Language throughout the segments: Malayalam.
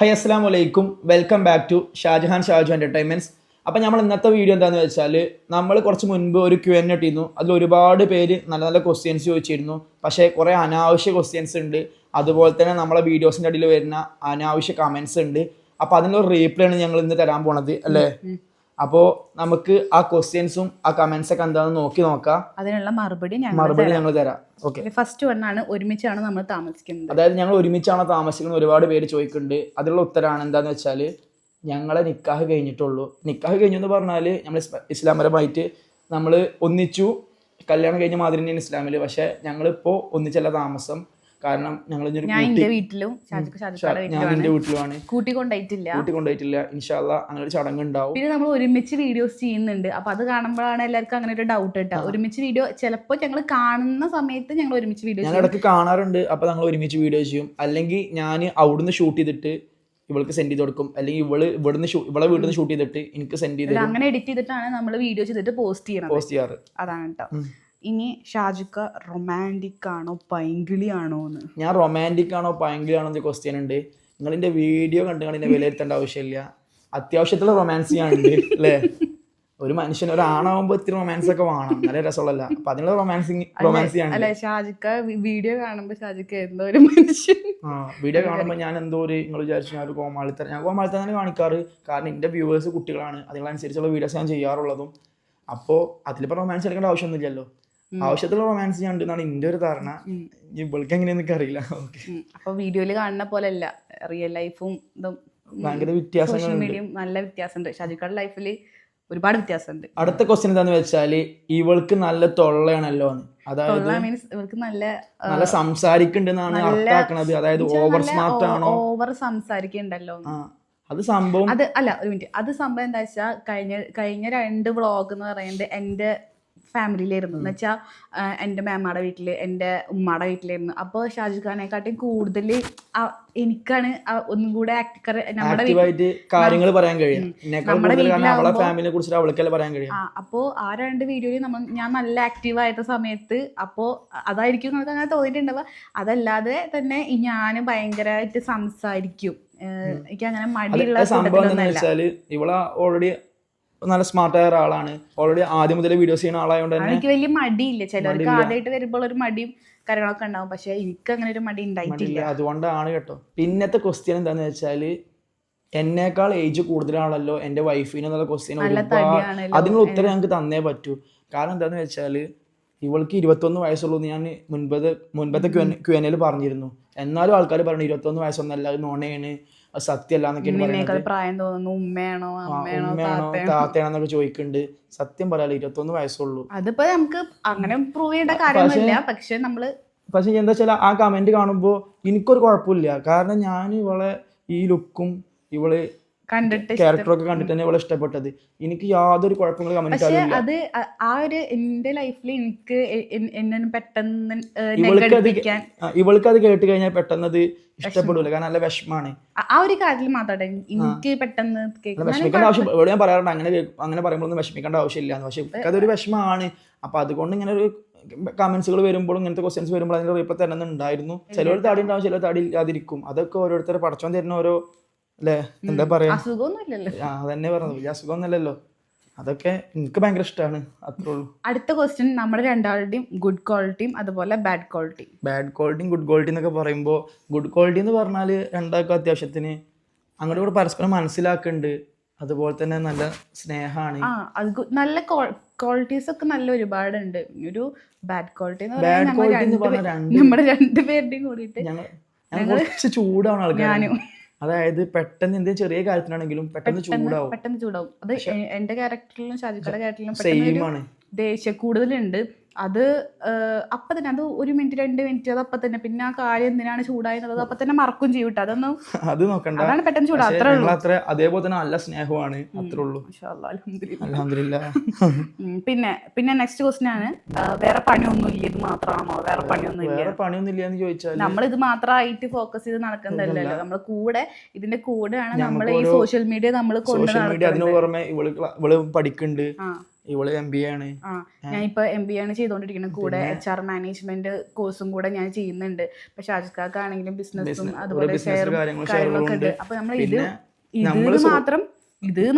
ഹൈ അസ്സാം വലൈക്കും welcome back to Shajahan Shaju entertainments അപ്പോൾ നമ്മൾ ഇന്നത്തെ വീഡിയോ എന്താണെന്ന് വെച്ചാൽ നമ്മൾ കുറച്ച് മുൻപ് ഒരു ക്യു എൻ ഇട്ടിരുന്നു. അതിൽ ഒരുപാട് പേര് നല്ല നല്ല ക്വസ്റ്റ്യൻസ് ചോദിച്ചിരുന്നു. പക്ഷേ കുറേ അനാവശ്യ ക്വസ്റ്റ്യൻസ് ഉണ്ട്. അതുപോലെ തന്നെ നമ്മളെ വീഡിയോസിന്റെ അടിയിൽ വരുന്ന അനാവശ്യ കമൻസ് ഉണ്ട്. അപ്പോൾ അതിനുള്ള റീപ്ലേ ആണ് ഞങ്ങൾ ഇന്ന് തരാൻ പോണത് അല്ലേ? അപ്പോൾ നമുക്ക് ആ ക്വസ്റ്റ്യൻസും ആ കമന്റ്സ് ഒക്കെ എന്താണെന്ന് നോക്കി നോക്കാം. അതിനുള്ള മറുപടി മറുപടി ഞങ്ങൾ തരാം. ഓക്കെ ഫസ്റ്റ് വണ്ണാണ് ഒരുമിച്ചാണ് നമ്മൾ താമസിക്കുന്നത്? അതായത് ഞങ്ങൾ ഒരുമിച്ചാണ് താമസിക്കുന്നത്? ഒരുപാട് പേര് ചോദിക്കുന്നുണ്ട്. അതിനുള്ള ഉത്തരമാണ് എന്താന്ന് വെച്ചാൽ ഞങ്ങളെ നിക്കാഹ് കഴിഞ്ഞിട്ടുള്ളൂ. നിക്കാഹ് കഴിഞ്ഞു എന്ന് പറഞ്ഞാൽ നമ്മൾ ഇസ്ലാമപരമായിട്ട് നമ്മൾ ഒന്നിച്ചു. കല്യാണം കഴിഞ്ഞ മാതിരി തന്നെയാണ് ഇസ്ലാമിൽ പക്ഷെ ഞങ്ങളിപ്പോൾ ഒന്നിച്ചല്ല താമസം. കാരണം ഞങ്ങൾ ഞാൻ എന്റെ വീട്ടിലും ഞാൻ എന്റെ വീട്ടിലുമാണ്. കൂട്ടി കൊണ്ടായിട്ടില്ല. കൂട്ടി കൊണ്ടുപോയിട്ടില്ല ഇൻഷാല്ല അങ്ങനെ ഒരു ചടങ്ങ് ഉണ്ടാവും പിന്നെ നമ്മൾ ഒരുമിച്ച് വീഡിയോസ് ചെയ്യുന്നുണ്ട്. അപ്പൊ അത് കാണുമ്പോഴാണ് എല്ലാവർക്കും അങ്ങനെ ഒരു ഡൗട്ട് കേട്ടോ ഒരുമിച്ച് വീഡിയോ ചിലപ്പോൾ ഞങ്ങൾ കാണുന്ന സമയത്ത് ഞങ്ങൾ ഒരുമിച്ച് വീഡിയോ ഞാൻ ഇടയ്ക്ക് കാണാറുണ്ട്. അപ്പോൾ ഞങ്ങൾ ഒരുമിച്ച് വീഡിയോ ചെയ്യും. അല്ലെങ്കിൽ ഞാൻ അവിടുന്ന് ഷൂട്ട് ചെയ്തിട്ട് ഇവൾക്ക് സെൻഡ് ചെയ്ത് കൊടുക്കും. അല്ലെങ്കിൽ ഇവൾ ഇവിടുന്ന് ഇവളെ വീട്ടിൽ നിന്ന് ഷൂട്ട് ചെയ്തിട്ട് എനിക്ക് സെൻഡ് ചെയ്ത് അങ്ങനെ എഡിറ്റ് ചെയ്തിട്ടാണ് നമ്മൾ വീഡിയോ ചെയ്തിട്ട് പോസ്റ്റ് ചെയ്യുന്നത് പോസ്റ്റ് ചെയ്യാറ്. അതാണ് കേട്ടോ ഇനി ഷാജിക്ക റൊമാന്റിക് ആണോ പൈങ്കിളി ആണോ എന്ന് ഞാൻ റൊമാന്റിക് ആണോ പൈങ്കിളി ആണോ എന്ന് ക്വസ്റ്റ്യൻ ഉണ്ട്. നിങ്ങൾ എന്റെ വീഡിയോ കണ്ട് എന്നെ വിലയിരുത്തേണ്ട ആവശ്യമില്ല. അത്യാവശ്യത്തിലുള്ള റൊമാൻസ് ചെയ്യാനുണ്ട് അല്ലേ? ഒരു മനുഷ്യൻ ഒരാണാവുമ്പോൾ ഇത്തിരി റൊമാൻസ് ഒക്കെ വേണം. നല്ല രസമുള്ളല്ല അപ്പൊ അതിനുള്ള റൊമാൻസിങ് റൊമാൻസ് ആണ് അല്ലെ ഷാജിക്ക വീഡിയോ കാണുമ്പോ ഷാജിക്ക എന്തോ ഒരു മനുഷ്യൻ. ആ വീഡിയോ കാണുമ്പോൾ ഞാൻ എന്തോ ഒരു നിങ്ങൾ വിചാരിച്ചു ഞാൻ ഒരു കോമാളിത്തര ഞാൻ കോമാളിത്തരം തന്നെ കാണിക്കാറ്. കാരണം എന്റെ വ്യൂവേഴ്സ് കുട്ടികളാണ്. അതിനനുസരിച്ചുള്ള വീഡിയോസ് ഞാൻ ചെയ്യാറുള്ളതും. അപ്പോൾ അതിലിപ്പോൾ റൊമാൻസ് എടുക്കേണ്ട ആവശ്യമൊന്നുമില്ലല്ലോ. ആവശ്യത്തിലുള്ള റൊമാൻസ് ചെയ്യാണ്ട് എന്നാണ് എന്റെ ഒരു ധാരണ. ഇവൾക്ക് എങ്ങനെയെന്ന് എനിക്ക് അറിയില്ല. അപ്പൊ വീഡിയോയിൽ കാണുന്ന പോലെയല്ല റിയൽ ലൈഫും ഇതും ഭയങ്കര വ്യത്യാസം വ്യത്യാസങ്ങളുണ്ട് നല്ല വ്യത്യാസമുണ്ട്. ഷാജിക്കാട് ലൈഫിൽ ഒരുപാട് വ്യത്യാസമുണ്ട്. അടുത്ത ക്വസ്റ്റ്യൻ എന്താന്ന് വെച്ചാൽ ഇവൾക്ക് നല്ല തൊള്ളയാണല്ലോ അതായത് മീൻസ് ഇവൾക്ക് നല്ല നല്ല സംസാരിക്കുന്നുണ്ടെന്നാണ് അർത്ഥാക്കണത് അതായത് ഓവർ സ്മാർട്ട് ആണോ? ഓവർ സംസാരിക്കുന്നുണ്ടല്ലോ അത് സംഭവം അത് അല്ല ഒരു മിനിറ്റ് അത് സംഭവം എന്താ വെച്ചാൽ കഴിഞ്ഞ കഴിഞ്ഞ രണ്ട് വ്ളോഗ് എന്ന് പറയുന്നത് എന്റെ ഫാമിലിയിലായിരുന്നു. എന്ന് വെച്ചാൽ എന്റെ മാമ്മയുടെ വീട്ടിൽ എന്റെ ഉമ്മയുടെ വീട്ടിലായിരുന്നു. അപ്പോൾ ഷാജി ഖാനെക്കാട്ടും കൂടുതൽ എനിക്കാണ് ഒന്നും കൂടെ നമ്മുടെ കാര്യങ്ങൾ പറയാൻ കഴിയും. അവൾക്കല്ലേ പറയാൻ കഴിയും. അപ്പോൾ ആ രണ്ട് വീഡിയോയിൽ നമ്മൾ ഞാൻ നല്ല ആക്റ്റീവ് ആയിരുന്ന സമയത്ത് അപ്പോൾ അതായിരിക്കും നമുക്ക് അങ്ങനെ തോന്നിയിട്ടുണ്ടാവുക. അതല്ലാതെ തന്നെ ഞാൻ ഭയങ്കരമായിട്ട് സംസാരിക്കും. എനിക്ക് അങ്ങനെ മടിയുള്ള സംഭവം ഇവളെ ഓൾറെഡി നല്ല സ്മാർട്ടായ ഒരാളാണ്. ഓൾറെഡി ആദ്യം മുതലേ വീഡിയോസ് ചെയ്യുന്ന ആളായതുകൊണ്ട് തന്നെ എനിക്ക് വലിയ മടിയില്ല. ചിലർക്ക് ആദ്യമായിട്ട് വരുമ്പോൾ ഒരു മടിയും കാര്യങ്ങളൊക്കെ ഉണ്ടാവും. പക്ഷെ എനിക്ക് അങ്ങനെ ഒരു മടി ഉണ്ടായിട്ടില്ല. അതുകൊണ്ടാണ് കേട്ടോ. പിന്നത്തെ ക്വസ്റ്റ്യൻ എന്താന്ന് വെച്ചാൽ എന്നേക്കാൾ ഏജ് കൂടുതലാണല്ലോ എന്റെ വൈഫിന് എന്നുള്ള ക്വസ്റ്റ്യൻ അതിനുള്ള ഉത്തരം ഞങ്ങൾക്ക് തന്നേ പറ്റൂ. കാരണം എന്താന്ന് വെച്ചാൽ ഇവൾക്ക് ഇരുപത്തൊന്ന് വയസ്സുള്ളൂ എന്ന് ഞാൻ മുൻപത് മുൻപത്തെ ക്യു എൻ പറഞ്ഞിരുന്നു. എന്നാലും ആൾക്കാർ പറഞ്ഞു ഇരുപത്തൊന്ന് വയസ്സൊന്നല്ല അത് നോണയാണ് അത് സത്യമല്ല നിന്നേക്കാൾ പ്രായം തോന്നുന്നു ഉമ്മയാണോ ഉമ്മയാണോ താത്തയാണോ? താത്തയാണെന്നൊക്കെ ചോദിക്കുന്നുണ്ട് സത്യം പറയാലോ ഇരുപത്തൊന്ന് വയസ്സുള്ളൂ. അതിപ്പോ നമുക്ക് അങ്ങനെ പ്രൂവ് ചെയ്യേണ്ട കാര്യമില്ല പക്ഷെ നമ്മൾ പക്ഷെ എന്താ വെച്ചാൽ ആ കമന്റ് കാണുമ്പോൾ എനിക്കൊരു കുഴപ്പമില്ല. കാരണം ഞാൻ ഇവളെ ഈ ലുക്കും ഇവൾ കണ്ടിട്ട് ക്യാരക്ടറൊക്കെ കണ്ടിട്ട് തന്നെ ഇവളെ ഇഷ്ടപ്പെട്ടത്. എനിക്ക് യാതൊരു കുഴപ്പങ്ങളും കമന്റ് അത് ആ ഒരു എന്റെ ലൈഫിൽ എനിക്ക് എന്നെ പെട്ടെന്ന് ഇവൾക്ക് അത് ഇവൾക്ക് അത് കേട്ട് കഴിഞ്ഞാൽ പെട്ടെന്ന് അത് ഇഷ്ടപ്പെടില്ല കാരണം നല്ല വിഷമാണ്. ആ ഒരു കാര്യത്തിൽ മാത്രമേ എനിക്ക് പെട്ടെന്ന് വിഷമിക്കേണ്ട ആവശ്യം ഇവിടെ ഞാൻ പറയാറുണ്ട്. അങ്ങനെ അങ്ങനെ പറയുമ്പോഴൊന്നും വിഷമിക്കേണ്ട ആവശ്യമില്ല പക്ഷെ അതൊരു വിഷമമാണ് അപ്പൊ അതുകൊണ്ട് ഇങ്ങനെ ഒരു കമന്റ്സുകൾ വരുമ്പോൾ ഇങ്ങനത്തെ ക്വസ്റ്റ്യൻസ് വരുമ്പോൾ അതിന്റെ റീപ്പ് തന്നെ ഉണ്ടായിരുന്നു. ചിലവർ താടി ഉണ്ടാവും ചിലർ താടി ഇല്ലാതിരിക്കും അതൊക്കെ ഓരോരുത്തരെ പഠിച്ചോൻ തരുന്ന ഓരോ അല്ലേ എന്താ പറയാ? അതന്നെ പറഞ്ഞത്. വലിയ അസുഖമൊന്നുമല്ലല്ലോ. അതൊക്കെ എനിക്ക് ഭയങ്കര ഇഷ്ടമാണ് അത്രേ ഉള്ളൂ. അടുത്ത ക്വസ്റ്റ്യൻ നമ്മുടെ രണ്ടാളുടെയും ഗുഡ് ക്വാളിറ്റിയും അതുപോലെ ബാഡ് ക്വാളിറ്റിയും ബാഡ് ക്വാളിറ്റിയും ഗുഡ് ക്വാളിറ്റി എന്നൊക്കെ പറയുമ്പോൾ ഗുഡ് ക്വാളിറ്റി എന്ന് പറഞ്ഞാൽ രണ്ടാൾക്കും അത്യാവശ്യത്തിന് അങ്ങോട്ട് കൂടെ പരസ്പരം മനസ്സിലാക്കുന്നുണ്ട് അതുപോലെ തന്നെ നല്ല സ്നേഹമാണ് നല്ല ക്വാളിറ്റീസ് ഒക്കെ നല്ല ഒരുപാടുണ്ട്. ഒരു ബാഡ് ക്വാളിറ്റി ബാഡ് ക്വാളിറ്റി നമ്മുടെ രണ്ടുപേരുടെയും കൂടിയിട്ട് ഞങ്ങൾ കുറച്ച് ചൂടാണ് ആൾക്കാർ അതായത് പെട്ടെന്ന് എന്തെങ്കിലും ചെറിയ കാര്യത്തിനാണെങ്കിലും പെട്ടെന്ന് ചൂടാവും. പെട്ടെന്ന് ചൂടാവും. അത് എന്റെ ക്യാരക്ടറിലും ഷാജിക്കയുടെ ക്യാരക്ടറിലും ദേഷ്യം കൂടുതലുണ്ട്. അത് അപ്പൊ തന്നെ അത് ഒരു മിനിറ്റ് രണ്ട് മിനിറ്റ് അത് അപ്പൊ തന്നെ. പിന്നെ ആ കാര്യം എന്തിനാണ് ചൂടായെന്നുള്ളത് അപ്പം തന്നെ മറക്കും ചെയ്യും കേട്ടോ അതൊന്നും അത് നോക്കണ്ട. അതാണ് പെട്ടെന്ന് ചൂടാ. അത്രേ ഉള്ളൂ. അത്ര അതേപോലെ തന്നെ നല്ല സ്നേഹമാണ്. അത്രേ ഉള്ളൂ. പിന്നെ പിന്നെ നെക്സ്റ്റ് ക്വസ്റ്റ്യൻ ആണ്. വേറെ പണിയൊന്നും ഇല്ല. ഇത് മാത്രമാണോ? വേറെ പണിയൊന്നും ഇല്ല? വേറെ പണിയൊന്നും ഇല്ല എന്ന് ചോദിച്ചാൽ നമ്മൾ ഇത് മാത്രമായിട്ട് ഫോക്കസ് ചെയ്ത് നടക്കുന്നതല്ലല്ലോ നമ്മൾ കൂടെ ഇതിന്റെ കൂടെയാണ് നമ്മൾ ഈ സോഷ്യൽ മീഡിയ നമ്മൾ കൊണ്ട് അതിന് പുറമെ ഇവൾ ഇവൾ പഠിക്കുന്നുണ്ട് ഇവൾ എം ബി എ ആണ്. ആ ഞാൻ ഇപ്പൊ എം ബി ആണ് ചെയ്തോണ്ടിരിക്കുന്നത്. കൂടെ എച്ച് ആർ മാനേജ്മെന്റ് കോഴ്സും കൂടെ ഞാൻ ചെയ്യുന്നുണ്ട്. ഇപ്പൊ ആണെങ്കിലും ബിസിനസ്സും അതുപോലെ ഷെയർ ഷെയറും കാര്യങ്ങളും കാര്യങ്ങളൊക്കെ ഉണ്ട്. അപ്പൊ നമ്മൾ ഇത് ഇത് മാത്രം ഇത്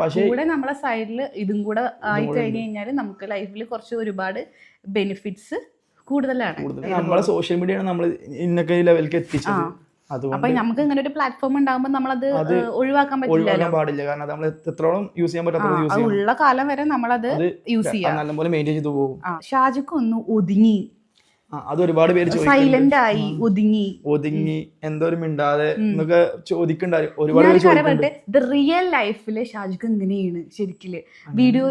പക്ഷേ- കൂടെ നമ്മളെ സൈഡിൽ ഇതും കൂടെ ആയി കഴിഞ്ഞു കഴിഞ്ഞാൽ നമുക്ക് ലൈഫിൽ കുറച്ച് ഒരുപാട് ബെനിഫിറ്റ്സ് കൂടുതലാണ്. നമ്മളെ സോഷ്യൽ മീഡിയ ആണ് നമ്മൾ ഇന്നൊക്കെ ലെവലിലേക്ക് എത്തിച്ചത്. അപ്പൊ നമുക്ക് ഇങ്ങനെ ഒരു പ്ലാറ്റ്ഫോം ഉണ്ടാകുമ്പോൾ നമ്മളത് അത് ഒഴിവാക്കാൻ ഒഴിവാക്കാൻ പാടില്ല. കാരണം നമ്മൾ എത്രത്തോളം യൂസ് ചെയ്യാൻ പറ്റാത്ത ഉള്ള കാലം വരെ നമ്മളത് അത് യൂസ് ചെയ്യാം. നല്ലപോലെ മെയിന്റെയിൻ ചെയ്തു പോകും. ഷാജിക്ക് ഒന്ന് ഒതുങ്ങി. അത് ഒരുപാട് പേര് സൈലന്റ് ആയി ഒതുങ്ങി. ഒതുങ്ങി എന്തോ ഒരു മിണ്ടാതെ എന്നൊക്കെ ചോദിക്കണ്ടായി ഒരുപാട് ദ റിയൽ ലൈഫിൽ ഷാജിക്ക് എങ്ങനെയാണ് ശരിക്കിൽ? വീഡിയോ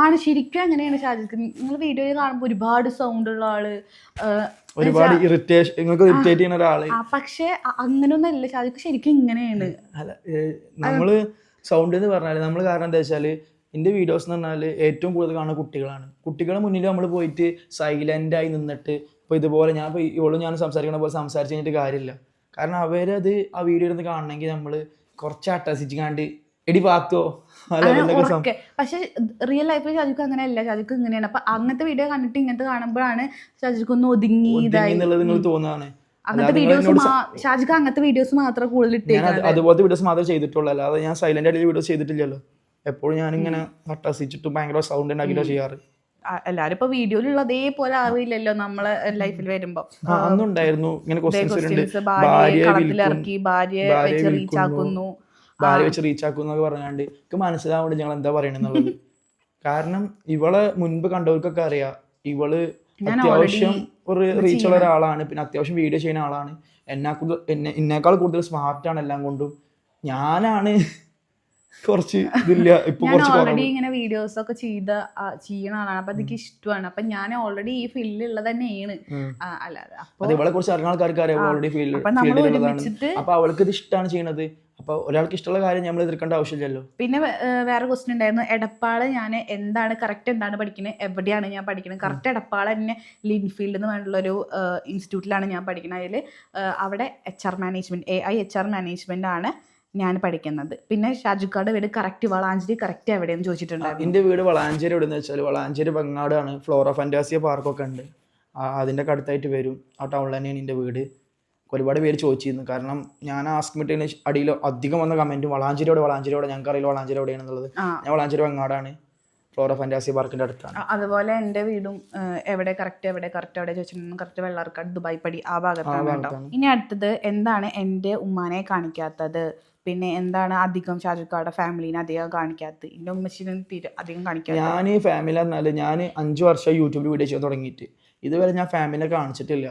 ആണ് ശരിക്കും അങ്ങനെയാണ് ഷാജിക്ക്? നിങ്ങൾ വീഡിയോയിൽ കാണുമ്പോൾ ഒരുപാട് സൗണ്ട് ഉള്ള ആൾ ഒരുപാട് ഇറിറ്റേഷൻ നിങ്ങൾക്ക് ഇറിറ്റേറ്റ് ചെയ്യുന്ന ഒരാൾ. പക്ഷെ അങ്ങനെയൊന്നല്ല ഷാജിക്ക് ശരിക്കും ഇങ്ങനെയാണ്. അല്ല നമ്മൾ സൗണ്ട് എന്ന് പറഞ്ഞാൽ നമ്മൾ കാരണം എന്താ വെച്ചാൽ എന്റെ വീഡിയോസ് എന്ന് പറഞ്ഞാൽ ഏറ്റവും കൂടുതൽ കാണുന്ന കുട്ടികളാണ്. കുട്ടികളുടെ മുന്നിൽ നമ്മൾ പോയിട്ട് സൈലന്റ് ആയി നിന്നിട്ട് ഇപ്പോൾ ഇതുപോലെ ഞാൻ ഇപ്പോൾ ഇവളും ഞാൻ സംസാരിക്കണ പോലെ സംസാരിച്ച് കഴിഞ്ഞിട്ട് കാര്യമില്ല. കാരണം അവരത് ആ വീഡിയോ ഇരുന്ന് കാണണമെങ്കിൽ നമ്മൾ കുറച്ച് അട്ടസിച്ചിക്കാണ്ട് എടി പാത്തോ? പക്ഷെ റിയൽ ലൈഫിൽ ഷാജിക്ക് അങ്ങനെയല്ല. ഷാജിക്ക് ഇങ്ങനെയാണ്. അപ്പൊ അങ്ങനത്തെ വീഡിയോ കണ്ടിട്ട് ഇങ്ങനത്തെ കാണുമ്പോഴാണ് ഷാജിക്ക് ഒന്ന് ഒതുങ്ങി ഇതായി. തോന്നുന്നതാണ് അങ്ങനത്തെ വീഡിയോസ് എന്നോട് ഷാജിക്ക് അങ്ങനത്തെ വീഡിയോസ് മാത്രം കൂടുതൽ അതുപോലത്തെ വീഡിയോസ് മാത്രമേ ചെയ്തിട്ടുള്ളൂ. അല്ലാതെ ഞാൻ സൈലന്റ് ആയിട്ട് വീഡിയോസ് ചെയ്തിട്ടില്ലല്ലോ. എപ്പോഴും ഞാൻ ഞാനിങ്ങനെ അട്ടസിച്ചിട്ട് ഭയങ്കര സൗണ്ട് ഉണ്ടാക്കിയിട്ടോ ചെയ്യാറ്. എല്ലാരും ഇപ്പൊ വീഡിയോയിലുള്ള അതേപോലെ ആവില്ലല്ലോ നമ്മളെ ലൈഫിൽ വരുമ്പോ. അന്നുണ്ടായിരുന്നു ഇങ്ങനെ ഭാര്യ കളത്തിലിറക്കി ഭാര്യ വെച്ച് വിൽക്കുന്നു. റീച്ച് ആക്കുന്നു. ഭാര്യ വെച്ച് റീച്ച് ആക്കുന്നു എന്നൊക്കെ പറഞ്ഞാണ്ട് എനിക്ക് മനസ്സിലാവുന്നുണ്ട് ഞങ്ങൾ എന്താ പറയണെന്നുള്ളത്. കാരണം ഇവളെ മുൻപ് കണ്ടവർക്കൊക്കെ അറിയാം ഇവൾ അത്യാവശ്യം ഒരു റീച്ചുള്ള റീച്ച് ഉള്ള ഒരാളാണ്. പിന്നെ അത്യാവശ്യം വീഡിയോ ചെയ്യുന്ന ആളാണ്. എന്നെ എന്നെക്കാൾ കൂടുതൽ സ്മാർട്ടാണ് എല്ലാം കൊണ്ടും. ഞാനാണ് കുറച്ച് ഇതില്ല ഇപ്പൊ ഞാൻ ഓൾറെഡി ഇങ്ങനെ വീഡിയോസ് ഒക്കെ ചെയ്ത ചെയ്യണ ആളാണ്. അപ്പൊ എനിക്ക് ഇഷ്ടമാണ്. അപ്പൊ ഞാൻ ഓൾറെഡി ഈ ഫീൽഡിലുള്ളത് തന്നെയാണ്. ഉം. ആ, അല്ലാതെ അപ്പൊ അത് ഇവളെ കുറിച്ച് അറിയുന്ന ആൾക്കാർക്ക് ഓൾറെഡി അപ്പൊ ഫീൽഡിലുള്ളതാണ് അവൾക്ക് ഇത് ഇഷ്ടമാണ് ചെയ്യണത്. അപ്പൊ ഒരാൾക്ക് ഇഷ്ടമുള്ള കാര്യം നമ്മൾ എതിർക്കേണ്ട ആവശ്യമില്ലല്ലോ. പിന്നെ വേറെ ക്വസ്റ്റ്യൻ ഉണ്ടായിരുന്നു. എടപ്പാൾ ഞാൻ എന്താണ് കറക്റ്റ് എന്താണ് പഠിക്കുന്നത് എവിടെയാണ് ഞാൻ പഠിക്കുന്നത് കറക്റ്റ് എടപ്പാൾ തന്നെ ലിൻഫീൽഡ് എന്ന് പറഞ്ഞിട്ടുള്ള ഒരു ഇൻസ്റ്റിറ്റ്യൂട്ടിലാണ് ഞാൻ പഠിക്കുന്നത് അതിൽ അവിടെ H R management A I H R management ആണ്. ഞാൻ പഠിക്കുന്നത്. പിന്നെ ഷാജുക്കാട് വീട് കറക്റ്റ് വളാഞ്ചേരി കറക്റ്റ് എവിടെയെന്ന് ചോദിച്ചിട്ടുണ്ടായിരുന്നു. എന്റെ വീട് വളാഞ്ചേരി എവിടെ വെച്ചാൽ വളാഞ്ചേരി വെങ്ങാടാണ്. ഫ്ലോറ ഫാന്റാസിയ പാർക്കൊക്കെ ഉണ്ട്. അതിന്റെ അതിന്റെ അടുത്തായിട്ട് വരും. ആ ടൗണിൽ തന്നെയാണ് എന്റെ വീട്. ഒരുപാട് പേര് ചോദിച്ചിരുന്നു. കാരണം ഞാൻ ആസ്ക് മിട്ടിന് അടിയിൽ അധികം വന്ന കമന്റ് വളാഞ്ചേരിയോടെ വളാഞ്ചേരിയോടെ ഞങ്ങൾക്ക് അറിയില്ല വളാഞ്ചേരി എവിടെയാണെന്നുള്ളത് ഞാൻ വളാഞ്ചേരി വെങ്ങാടാണ്. ഫ്ലോറ ഫാന്റാസിയ പാർക്കിന്റെ അടുത്താണ്. അതുപോലെ എന്റെ വീടും എവിടെ കറക്റ്റ് എവിടെ കറക്റ്റ് എവിടെ ചോദിച്ചിട്ടുണ്ടെങ്കിൽ കറക്റ്റ് വെള്ളാർക്കാട് ദുബായ് പടി ആ ഭാഗത്താണ് കേട്ടോ. ഇനി അടുത്തത് എന്താണ് എന്റെ ഉമ്മാനെ കാണിക്കാത്തത്? പിന്നെ എന്താണ് അധികം ഷാജുക്കാടെ ഫാമിലിനെ അധികം കാണിക്കാത്തത്? എന്റെ ഉമ്മച്ചിനും തീരെ അധികം കാണിക്കാത്ത ഞാൻ ഈ ഫാമിലി പറഞ്ഞാൽ ഞാൻ അഞ്ച് വർഷം യൂട്യൂബിൽ വീഡിയോ ചെയ്യാൻ തുടങ്ങിയിട്ട്. ഇതുവരെ ഞാൻ ഫാമിലിനെ കാണിച്ചിട്ടില്ല.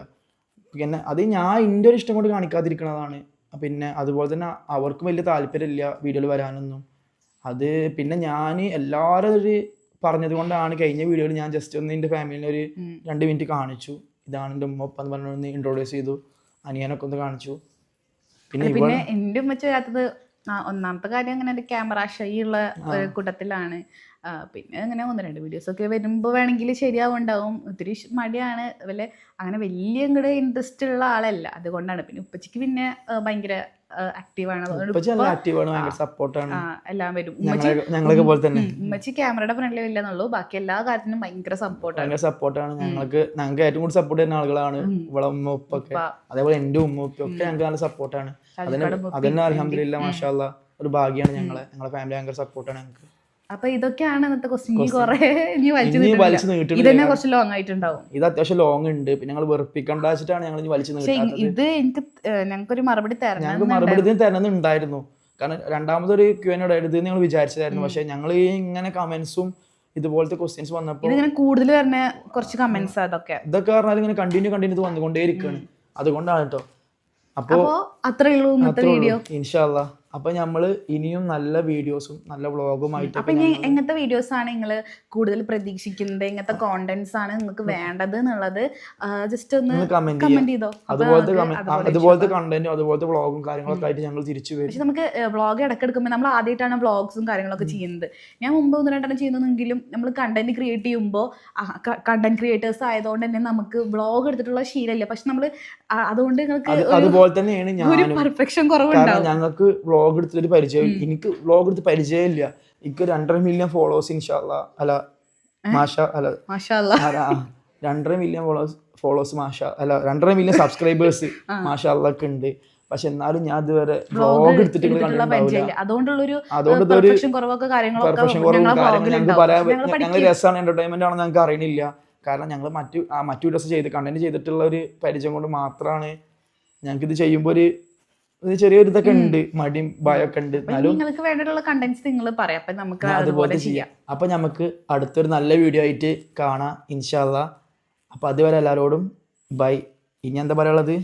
പിന്നെ അത് ഞാൻ എന്റെ ഒരു ഇഷ്ടം കൊണ്ട് കാണിക്കാതിരിക്കണതാണ്. പിന്നെ അതുപോലെ തന്നെ അവർക്കും വലിയ താല്പര്യമില്ല വീഡിയോയിൽ വരാനൊന്നും. അത് പിന്നെ ഞാൻ എല്ലാവരും ഒരു പറഞ്ഞത് കൊണ്ടാണ് കഴിഞ്ഞ വീഡിയോയിൽ ഞാൻ ജസ്റ്റ് ഒന്ന് എന്റെ ഫാമിലിനെ ഒരു. രണ്ട് മിനിറ്റ് കാണിച്ചു. ഇതാണ് എന്റെ ഉമ്മ ഒപ്പം എന്ന് പറഞ്ഞൊന്ന് ഇൻട്രോഡ്യൂസ് ചെയ്തു. അനിയനൊക്കെ ഒന്ന് കാണിച്ചു. പിന്നെ എന്റെ ഉമ്മച്ച വരാത്തത് ഒന്നാമത്തെ കാര്യം അങ്ങനെ ഒരു ക്യാമറ ഷൈ ഉള്ള കൂട്ടത്തിലാണ്. പിന്നെ അങ്ങനെ ഒന്ന് രണ്ട് വീഡിയോസ് ഒക്കെ വരുമ്പോൾ വേണമെങ്കിൽ ശരിയാവുണ്ടാവും. ഒത്തിരി മടിയാണ്. അതുപോലെ അങ്ങനെ വലിയ ഇങ്ങോട്ട് ഇൻട്രസ്റ്റ് ഉള്ള ആളല്ല. അതുകൊണ്ടാണ്. പിന്നെ ഉപ്പച്ചക്ക് പിന്നെ ഭയങ്കര ആക്റ്റീവാണ് എല്ലാം വരും. ഞങ്ങളൊക്കെ പോലെ തന്നെ. ഉമ്മച്ചി ക്യാമറയുടെ ഫ്രണ്ടിൽ ഇല്ലെന്നുള്ളൂ ബാക്കി എല്ലാ കാര്യത്തിനും ഭയങ്കര സപ്പോർട്ടാണ് ഭയങ്കര സപ്പോർട്ടാണ് ഞങ്ങൾക്ക് ഞങ്ങൾക്ക് ഏറ്റവും കൂടുതൽ സപ്പോർട്ട് ചെയ്യുന്ന ആളുകളാണ് ഇവിടെ ഉമ്മ ഉപ്പൊക്കെ ഉപ്പ. അതേപോലെ എന്റെ ഉമ്മ ഉപ്പൊക്കെ ഞങ്ങൾക്ക് നല്ല സപ്പോർട്ടാണ് അതിന് അതന്നെ അലഹമില്ല മാഷാല്ല ഒരു ഭാഗ്യമാണ് ഞങ്ങളെ. ഞങ്ങളെ ഫാമിലി ഭയങ്കര സപ്പോർട്ടാണ് ഞങ്ങൾക്ക്. അപ്പൊ ഇതൊക്കെയാണ് ഇന്നത്തെ ക്വസ്റ്റ്യൻ ഇനി കുറെ ഇനി വലിച്ചു. ഇതന്നെ കുറച്ച് ലോങ് ആയിട്ടുണ്ടാവും. ഇത് അത്യാവശ്യം ലോങ് ഉണ്ട്. പിന്നെ ഞങ്ങൾ വെറുപ്പിക്കണ്ട വെച്ചിട്ടാണ് ഞങ്ങൾ ഇനി വലിച്ചു ഇത് എനിക്ക് ഞങ്ങൾക്കൊരു മറുപടി തരണം ഞങ്ങൾക്ക് മറുപടി തരണമെന്നുണ്ടായിരുന്നു കാരണം രണ്ടാമതൊരു ക്യൂ എന്നോട് എടുത്ത് ഞങ്ങൾ വിചാരിച്ചതായിരുന്നു. പക്ഷെ ഞങ്ങൾ ഇങ്ങനെ കമന്റ്സും ഇതുപോലത്തെ ക്വസ്റ്റ്യൻസ് വന്നപ്പോൾ ഇതിങ്ങനെ കൂടുതൽ വരുന്ന കുറച്ച് കമന്റ്സ് അതൊക്കെ. ഇതൊക്കെ പറഞ്ഞാൽ ഇങ്ങനെ കണ്ടിന്യൂ കണ്ടിന്യൂ ഇത് വന്നുകൊണ്ടേയിരിക്കുകയാണ് അതുകൊണ്ടാണ് കേട്ടോ അപ്പോൾ അപ്പോ അത്രേ ഉള്ളൂ ഇൻഷാല്ല അപ്പൊ നമ്മൾ ഇനിയും നല്ല വീഡിയോസും നല്ല അപ്പൊ ആയിട്ട് ഇനി എങ്ങനത്തെ വീഡിയോസ് ആണ് നിങ്ങൾ കൂടുതൽ പ്രതീക്ഷിക്കുന്നത്? എങ്ങനത്തെ കോണ്ടന്റ്സ് ആണ് നിങ്ങൾക്ക് വേണ്ടത് എന്നുള്ളത് ജസ്റ്റ് ഒന്ന് കമന്റ് ചെയ്തോ? അതുപോലത്തെ അതുപോലെ അതുപോലത്തെ കണ്ടന്റും അതുപോലത്തെ വ്ളോഗും കാര്യങ്ങളൊക്കെ ആയിട്ട് ഞങ്ങൾ തിരിച്ചു വരും. പക്ഷെ നമുക്ക് വ്ളോഗ് ഇടയ്ക്കെടുക്കുമ്പോൾ നമ്മൾ ആദ്യമായിട്ടാണ് വ്ളോഗ്സും കാര്യങ്ങളൊക്കെ ചെയ്യുന്നത്. ഞാൻ മുമ്പ് ഒന്ന് രണ്ടെണ്ണം ചെയ്യുന്നതെങ്കിലും നമ്മൾ കണ്ടന്റ് ക്രിയേറ്റ് ചെയ്യുമ്പോൾ കണ്ടന്റ് ക്രിയേറ്റേഴ്സ് ആയതുകൊണ്ട് തന്നെ നമുക്ക് വ്ളോഗ് എടുത്തിട്ടുള്ള ശീലമില്ല. പക്ഷെ നമ്മൾ അതുകൊണ്ട് നിങ്ങൾക്ക് അതുപോലെ തന്നെയാണ് ഒരു പെർഫെക്ഷൻ കുറവുണ്ടാവും. ഞങ്ങൾക്ക് വ്ളോഗ് എടുത്തിട്ട് പരിചയം എനിക്ക് വ്ളോഗ് എടുത്ത് പരിചയമില്ല. എനിക്ക് രണ്ടര മില്യൺ ഫോളോവേഴ്സ് ഇൻഷാല്ല അല്ല മാഷ അല്ല രണ്ടര മില്യൺ ഫോളോവേഴ്സ് ഫോളോവേഴ്സ് മാഷ അല്ല രണ്ടര മില്യൺ സബ്സ്ക്രൈബേഴ്സ് മാഷ ഒക്കെ ഉണ്ട്. പക്ഷെ എന്നാലും ഞാൻ ഇതുവരെ വ്ളോഗ് എടുത്തിട്ട് അതുകൊണ്ട് പെർഫെക്ഷൻ കുറവും കാര്യങ്ങളും ഞങ്ങൾ രസമാണ് എന്റർടൈൻമെന്റ് ആണെന്ന് ഞങ്ങൾക്ക് അറിയണില്ല. കാരണം ഞങ്ങൾ മറ്റു മറ്റു ഡ്രസ് ചെയ്ത് കണ്ടന്റ് ചെയ്തിട്ടുള്ള ഒരു പരിചയം കൊണ്ട് മാത്രമാണ് ഞങ്ങൾക്ക് ഇത് ചെയ്യുമ്പോൾ ഒരു ചെറിയൊരു ഇതൊക്കെ ഉണ്ട് മടിയും ഭയമൊക്കെ ഉണ്ട്. എന്നാലും നിങ്ങൾക്ക് വേണ്ടിയിട്ടുള്ള കണ്ടന്റ്സ് നിങ്ങൾ പറയാം. അപ്പൊ നമുക്ക് അതുപോലെ ചെയ്യാം. അപ്പൊ നമുക്ക് അടുത്തൊരു നല്ല വീഡിയോ ആയിട്ട് കാണാം ഇൻഷാല്ല അപ്പൊ അതുവരെ എല്ലാവരോടും ബൈ ഇനി എന്താ പറയാനുള്ളത്?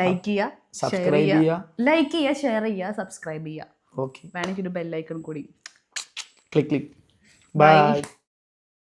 ലൈക്ക് ചെയ്യുക സബ്സ്ക്രൈബ് ചെയ്യുക ലൈക്ക് ചെയ്യുക ഷെയർ ചെയ്യുക സബ്സ്ക്രൈബ് ചെയ്യുക ഓക്കെ വേണമെങ്കിൽ ഒരു ബെല്ലൈക്കൺ കൂടി. Click click by